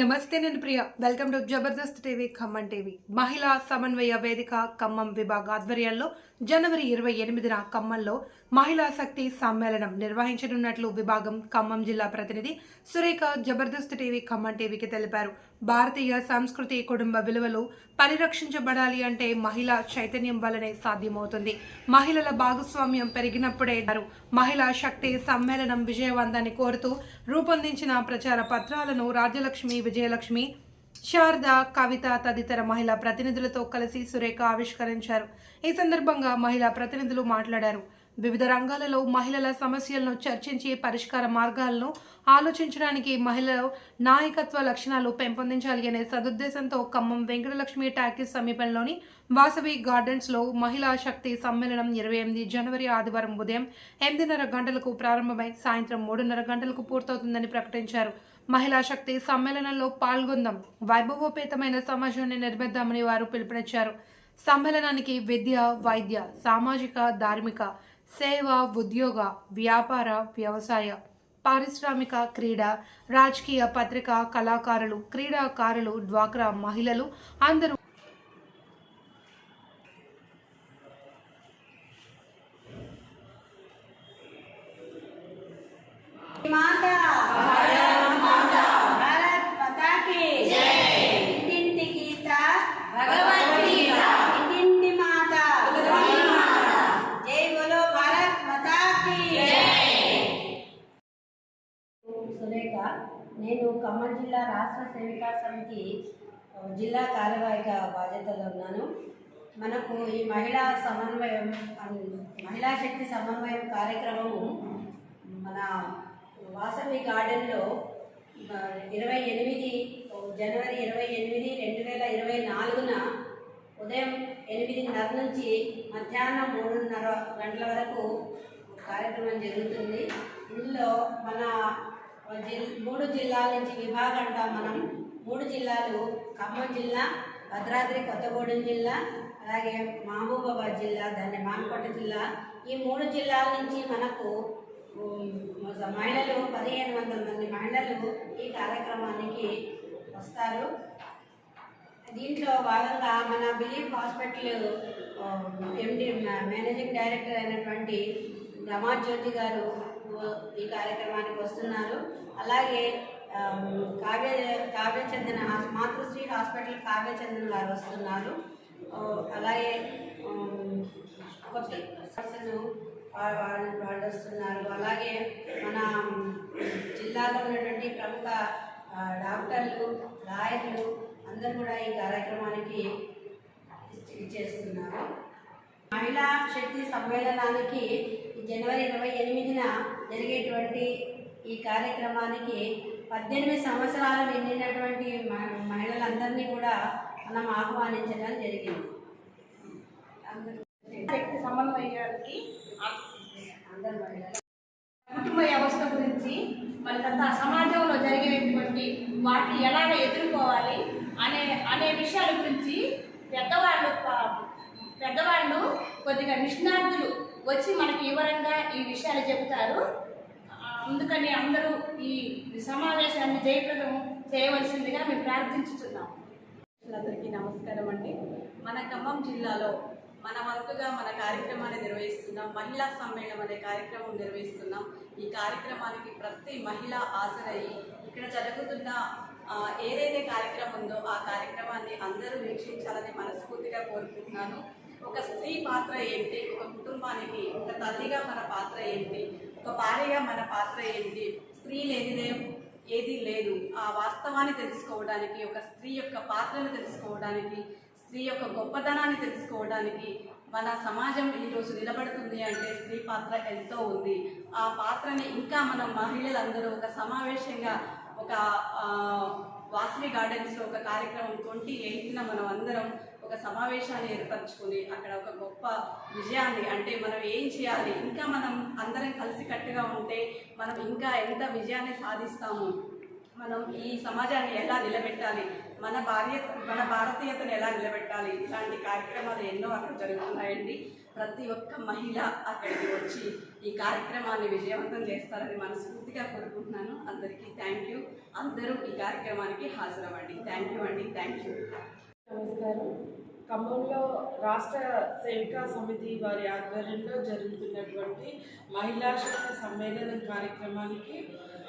నమస్తే నేను Priya. Welcome to Jabardasth TV Khammam TV. మహిళా సమన్వయ వేదిక ఖమ్మం విభాగ ఆధ్వర్యంలో జనవరి ఇరవై ఎనిమిదిన ఖమ్మంలో మహిళా శక్తి సమ్మేళనం నిర్వహించనున్నట్లు విభాగం ఖమ్మం జిల్లా ప్రతినిధి సురేఖ జబర్దస్త్ టీవీ ఖమ్మం టీవీకి తెలిపారు. భారతీయ సంస్కృతి కుటుంబ విలువలు పరిరక్షించబడాలి అంటే మహిళా చైతన్యం వల్లనే సాధ్యమవుతుంది. మహిళల భాగస్వామ్యం పెరిగినప్పుడే మహిళా శక్తి సమ్మేళనం విజయవంతాన్ని కోరుతూ రూపొందించిన ప్రచార పత్రాలను రాజ్యలక్ష్మి విజయలక్ష్మి శారద కవిత తదితర మహిళా ప్రతినిధులతో కలిసి సురేఖ ఆవిష్కరించారు. ఈ సందర్భంగా మహిళా ప్రతినిధులు మాట్లాడారు. వివిధ రంగాలలో మహిళల సమస్యలను చర్చించి పరిష్కార మార్గాలను ఆలోచించడానికి మహిళల నాయకత్వ లక్షణాలు పెంపొందించాలి అనే సదుద్దేశంతో ఖమ్మం వెంకటలక్ష్మి టాకీస్ సమీపంలోని వాసవి గార్డెన్స్లో మహిళా శక్తి సమ్మేళనం ఇరవై ఎనిమిది జనవరి ఆదివారం ఉదయం ఎనిమిదిన్నర గంటలకు ప్రారంభమై సాయంత్రం మూడున్నర గంటలకు పూర్తవుతుందని ప్రకటించారు. మహిళా శక్తి సమ్మేళనంలో పాల్గొందాం వైభవోపేతమైన సమాజాన్ని నిర్మిద్దామని వారు పిలుపునిచ్చారు. సమ్మేళనానికి విద్య వైద్య సామాజిక ధార్మిక సేవ ఉద్యోగ వ్యాపార వ్యవసాయ పారిశ్రామిక క్రీడ రాజకీయ పత్రికా కళాకారులు క్రీడాకారులు డ్వాక్రా మహిళలు అందరూ సురేఖ నేను ఖమ్మం జిల్లా రాష్ట్ర సేవికా సమితి జిల్లా కార్యవాహిక బాధ్యతలో ఉన్నాను. మనకు ఈ మహిళా సమన్వయం మహిళా శక్తి సమన్వయం కార్యక్రమము మన వాసవి గార్డెన్లో ఇరవై ఎనిమిది జనవరి ఇరవై ఎనిమిది రెండు వేల ఇరవై నాలుగున ఉదయం ఎనిమిదిన్నర నుంచి మధ్యాహ్నం మూడున్నర గంటల వరకు కార్యక్రమం జరుగుతుంది. ఇందులో మన మూడు జిల్లాల నుంచి విభాగం అంటాం మనం మూడు జిల్లాలు ఖమ్మం జిల్లా భద్రాద్రి కొత్తగూడెం జిల్లా అలాగే మహబూబాబాద్ జిల్లా దాన్ని మానకోట జిల్లా. ఈ మూడు జిల్లాల నుంచి మనకు మహిళలు పదిహేను వందల మంది మహిళలు ఈ కార్యక్రమానికి వస్తారు. దీంట్లో భాగంగా మన belief hospital MD managing director అయినటువంటి రమాజ్యోతి గారు ఈ కార్యక్రమానికి వస్తున్నారు. అలాగే కావ్య కావ్యచందన మాతృశ్రీ హాస్పిటల్ కావ్యచందన్ గారు వస్తున్నారు. అలాగే ఉమ్, కొత్త పర్సన్ వాళ్ళు వస్తున్నారు. అలాగే మన జిల్లాలో ఉన్నటువంటి ప్రముఖ డాక్టర్లు లాయర్లు అందరూ కూడా ఈ కార్యక్రమానికి చేస్తున్నారు. మహిళా శక్తి సమ్మేళనానికి జనవరి ఇరవై ఎనిమిదిన జరిగేటువంటి ఈ కార్యక్రమానికి పద్దెనిమిది సంవత్సరాలు నిండినటువంటి మహిళలందరినీ కూడా మనం ఆహ్వానించడం జరిగింది. అందరూ శక్తి సమన్వయానికి అందరు మహిళలు. కుటుంబ వ్యవస్థ గురించి మనకంతా సమాజంలో జరిగేటువంటి వాటిని ఎలాగ ఎదుర్కోవాలి అనే అనే విషయాల గురించి పెద్దవాళ్ళు పెద్దవాళ్ళు కొద్దిగా నిష్ణార్థులు వచ్చి మనకి వివరంగా ఈ విషయాలు చెబుతారు. అందుకని అందరూ ఈ సమావేశాన్ని జయప్రదం చేయవలసిందిగా మేము ప్రార్థించుతున్నాం అందరికీ నమస్కారం అండి. మన ఖమ్మం జిల్లాలో మన వంతుగా మన కార్యక్రమాన్ని నిర్వహిస్తున్నాం. మహిళా సమ్మేళనం అనే కార్యక్రమం నిర్వహిస్తున్నాం. ఈ కార్యక్రమానికి ప్రతి మహిళ హాజరయ్యి ఇక్కడ జరుగుతున్న ఏదైతే కార్యక్రమం ఉందో ఆ కార్యక్రమాన్ని అందరూ వీక్షించాలని మనస్ఫూర్తిగా కోరుకుంటున్నాను. ఒక స్త్రీ పాత్ర ఏంటి? ఒక కుటుంబానికి ఒక తల్లిగా మన పాత్ర ఏంటి? ఒక భార్యగా మన పాత్ర ఏంటి? స్త్రీ లేనిదే ఏది లేదు. ఆ వాస్తవాన్ని తెలుసుకోవడానికి ఒక స్త్రీ యొక్క పాత్రను తెలుసుకోవడానికి స్త్రీ యొక్క గొప్పతనాన్ని తెలుసుకోవడానికి మన సమాజం ఈరోజు నిలబడుతుంది అంటే స్త్రీ పాత్ర ఎంతో ఉంది. ఆ పాత్రని ఇంకా మనం మహిళలందరూ ఒక సమావేశంగా ఒక వాసవి గార్డెన్స్లో ఒక కార్యక్రమం ట్వంటీ ఎయిత్న మనం అందరం ఒక సమావేశాన్ని ఏర్పరచుకొని అక్కడ ఒక గొప్ప విజయాన్ని అంటే మనం ఏం చేయాలి? ఇంకా మనం అందరం కలిసికట్టుగా ఉంటే మనం ఇంకా ఎంత విజయాన్ని సాధిస్తాము? మనం ఈ సమాజాన్ని ఎలా నిలబెట్టాలి? మన భార్య మన భారతీయతను ఎలా నిలబెట్టాలి? ఇలాంటి కార్యక్రమాలు ఎన్నో అక్కడ జరుగుతున్నాయండి. ప్రతి ఒక్క మహిళ అక్కడికి వచ్చి ఈ కార్యక్రమాన్ని విజయవంతం చేస్తారని మనస్ఫూర్తిగా కోరుకుంటున్నాను. అందరికీ థ్యాంక్ యూ అందరూ ఈ కార్యక్రమానికి హాజరవ్వండి. థ్యాంక్ యూ అండి. థ్యాంక్ యూ నమస్కారం. ఖమ్మంలో రాష్ట్ర సేవికా సమితి వారి ఆధ్వర్యంలో జరుగుతున్నటువంటి మహిళా శక్తి సమ్మేళనం కార్యక్రమానికి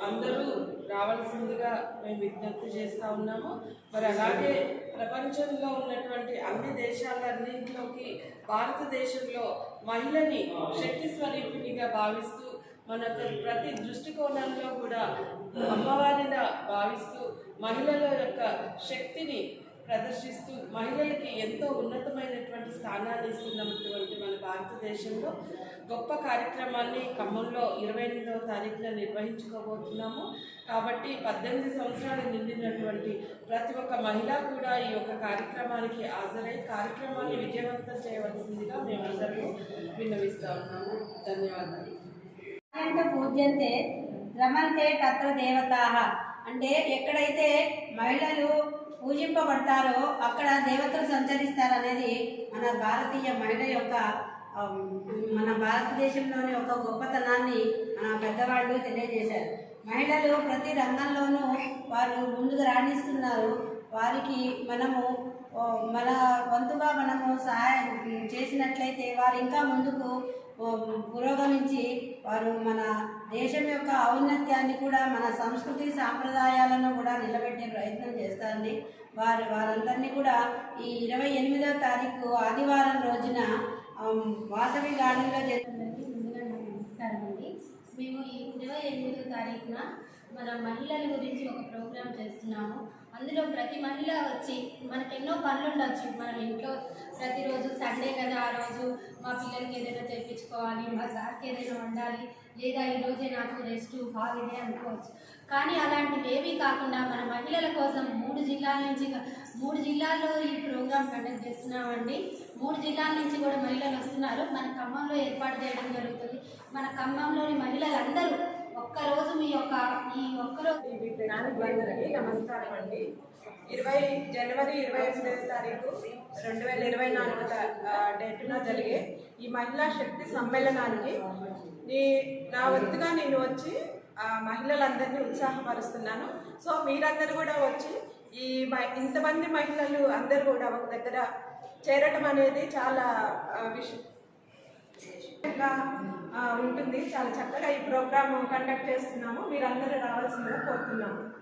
అందరూ రావాల్సిందిగా మేము విజ్ఞప్తి చేస్తూ ఉన్నాము. మరి అలాగే ప్రపంచంలో ఉన్నటువంటి అన్ని దేశాలన్నింటిలోకి భారతదేశంలో మహిళని శక్తి స్వరూపిణిగా భావిస్తూ మన ప్రతి దృష్టికోణంలో కూడా అమ్మవారిగా భావిస్తూ మహిళల యొక్క శక్తిని ప్రదర్శిస్తూ మహిళలకి ఎంతో ఉన్నతమైనటువంటి స్థానాన్ని ఇస్తున్నటువంటి మన భారతదేశంలో గొప్ప కార్యక్రమాన్ని ఖమ్మంలో ఇరవై ఎనిమిదవ తారీఖున నిర్వహించుకోబోతున్నాము. కాబట్టి పద్దెనిమిది సంవత్సరాలు నిండినటువంటి ప్రతి ఒక్క మహిళ కూడా ఈ యొక్క కార్యక్రమానికి హాజరై కార్యక్రమాన్ని విజయవంతం చేయవలసిందిగా మేమందరూ విన్నవిస్తా ఉన్నాము. ధన్యవాదాలు. పూజ్యంతే రమంతే తత్ర దేవతా అంటే ఎక్కడైతే మహిళలు పూజింపబడతారో అక్కడ దేవతలు సంచరిస్తారనేది మన భారతీయ మహిళ యొక్క మన భారతదేశంలోని ఒక గొప్పతనాన్ని మన పెద్దవాళ్ళు తెలియజేశారు. మహిళలు ప్రతి రంగంలోనూ వారు ముందుకు రాణిస్తున్నారు. వారికి మనము మన వంతుగా మనము సహాయం చేసినట్లయితే వారు ఇంకా ముందుకు పురోగమించి వారు మన దేశం యొక్క ఔన్నత్యాన్ని కూడా మన సంస్కృతి సాంప్రదాయాలను కూడా నిలబెట్టే ప్రయత్నం చేస్తుంది. వారు వారందరినీ కూడా ఈ ఇరవై ఎనిమిదవ తారీఖు ఆదివారం రోజున వాసవి గార్డెన్లో చేస్తున్న ముందుగా నమస్కారం అండి మేము ఈ ఇరవై ఎనిమిదో తారీఖున మన మహిళల గురించి ఒక ప్రోగ్రాం చేస్తున్నాము. అందులో ప్రతి మహిళ వచ్చి మనకు ఎన్నో పనులు ఉండొచ్చు మనం ఇంట్లో ప్రతిరోజు సండే కదా ఆ రోజు మా పిల్లలకి ఏదైనా తెప్పించుకోవాలి మా సార్కి ఏదైనా వండాలి లేదా ఈరోజే నాకు రెస్ట్ హాలిడే అనుకోవచ్చు. కానీ అలాంటివి ఏమీ కాకుండా మన మహిళల కోసం మూడు జిల్లాల నుంచి మూడు జిల్లాల్లో ఈ ప్రోగ్రాం కండక్ట్ చేస్తున్నామండి. మూడు జిల్లాల నుంచి కూడా మహిళలు వస్తున్నారు. మన ఖమ్మంలో ఏర్పాటు చేయడం జరుగుతుంది. మన ఖమ్మంలోని మహిళలందరూ ఒక్కరోజు మీ యొక్క ఈ ఒక్కరోజు నమస్కారం అండి ఇరవై జనవరి ఇరవై ఎనిమిదవ తారీఖు రెండు వేల ఇరవై నాలుగు డేట్న జరిగే ఈ మహిళా శక్తి సమ్మేళనానికి నీ నా వంతుగా నేను వచ్చి మహిళలందరినీ ఉత్సాహపరుస్తున్నాను. సో మీరందరూ కూడా వచ్చి ఈ ఇంతమంది మహిళలు అందరూ కూడా ఒక దగ్గర చేరటం అనేది చాలా విషయం ఉంటుంది. చాలా చక్కగా ఈ ప్రోగ్రామ్ కండక్ట్ చేస్తున్నాము. మీరందరూ రావాల్సిందిగా కోరుతున్నాము.